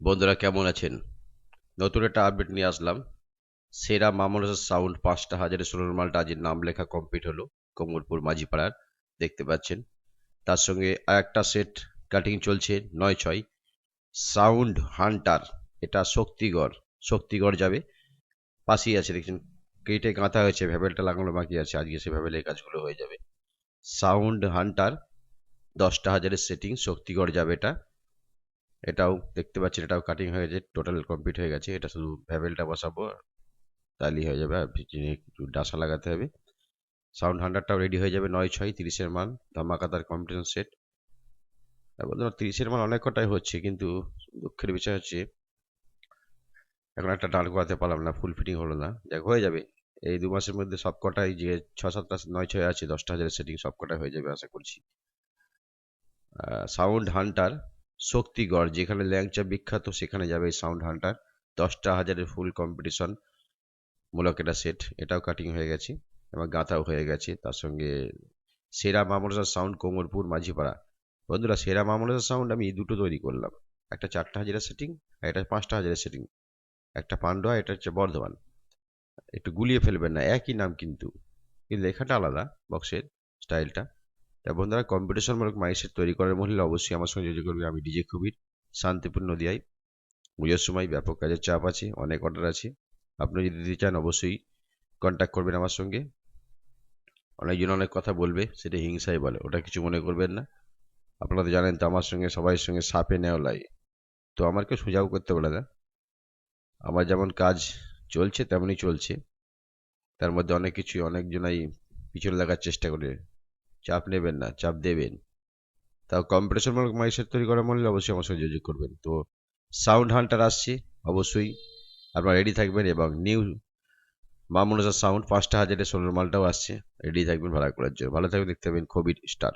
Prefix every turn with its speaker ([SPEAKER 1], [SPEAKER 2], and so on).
[SPEAKER 1] বন্ধুরা, কেমন আছেন? নতুন একটা আপডেট নিয়ে আসলাম। সেরা মামলার সাউন্ড পাঁচটা হাজারের সোনার মালটা আজের নাম লেখা কমপ্লিট হলো কোমরপুর মাঝিপাড়ার, দেখতে পাচ্ছেন। তার সঙ্গে একটা সেট কাটিং চলছে নয় ছয়। সাউন্ড হান্টার এটা শক্তিগড় শক্তিগড় যাবে। পাশেই আছে, দেখছেন, কেটে গাঁথা হয়েছে ভ্যাবেলটা লাগানো বাকি আছে, আজকে সে ভ্যাবেলের কাজগুলো হয়ে যাবে। সাউন্ড হান্টার দশটা হাজারের সেটিং শক্তিগড় যাবে এটা। এটাও দেখতে পাচ্ছেন, এটাও কাটিং হয়ে গেছে টোটাল কমপ্লিট হয়ে গেছে। এটা শুধু ভ্যাবেলটা বসাবো, তাহলেই হয়ে যাবে। আর একটু ডাসা লাগাতে হবে। সাউন্ড হান্ড্রেডটাও রেডি হয়ে যাবে নয় ছয় তিরিশের মান। ধামাকাতার কম্পিটিশন সেট বন্ধুরা তিরিশের মান অনেক কটাই হচ্ছে, কিন্তু দুঃখের বিষয় হচ্ছে, এখন একটা ডাল করাতে পারলাম না ফুল ফিটিং হলো না। দেখ হয়ে যাবে। এই দু মাসের মধ্যে সব কটাই যে ছ সাতটা নয় ছয় আছে, দশটা হাজারের সেটিং সব কটাই হয়ে যাবে, আশা করছি। সাউন্ড হান্টার শক্তিগড়, যেখানে ল্যাংচা বিখ্যাত, সেখানে যাবে সাউন্ড হান্টার দশটা হাজারের ফুল কম্পিটিশন মূলক এটা সেট এটাও কাটিং হয়ে গেছে এবং গাঁথাও হয়ে গেছে। তার সঙ্গে সেরা মামলসার সাউন্ড কোমরপুর, মাঝিপাড়া। বন্ধুরা, সেরা মামলসার সাউন্ড আমি দুটো তৈরি করলাম। একটা চারটা হাজারের সেটিং আর এটা পাঁচটা হাজারের সেটিং একটা পান্ডুয়া এটা হচ্ছে বর্ধমান। একটু গুলিয়ে ফেলবেন না, একই নাম কিন্তু। কিন্তু লেখাটা আলাদা বক্সের স্টাইলটা তা বন্ধুরা, কম্পিটিশনমূলক মাইসেট তৈরি করার মহিলা অবশ্যই আমার সঙ্গে যোগাযোগ করবে আমি ডিজে খুবির শান্তিপুর নদিয়ায়। পুজোর সময় ব্যাপক কাজের চাপ আছে, অনেক অর্ডার আছে। আপনি যদি দিতে চান অবশ্যই কন্ট্যাক্ট করবেন আমার সঙ্গে। অনেকজন অনেক কথা বলবে, সেটা হিংসাই বলে, ওটা কিছু মনে করবেন না। আপনারা তো জানেন তো আমার সঙ্গে, সবাই সঙ্গে সাপে নেওয়া লাগে তো আমার কেউ সোজাও করতে বলে না আমার যেমন কাজ চলছে, তেমনই চলছে। তার মধ্যে অনেক কিছুই, অনেকজনাই পিছনে লাগার চেষ্টা করে চাপ নেবেন না, চাপ দেবেন। তাও কম্পিটিশনমূলক মাইসেট তৈরি করা মনে অবশ্যই আমার সঙ্গে যোগাযোগ করবেন। তো সাউন্ড হান্টার আসছে, অবশ্যই। আপনারা রেডি থাকবেন এবং নিউ মামুনসা সাউন্ড পাঁচটা হাজারের সোনার মালটাও আসছে রেডি থাকবেন ভাড়া করার জন্য। ভালো থাকবেন, দেখতে পাবেন কোভিড স্টার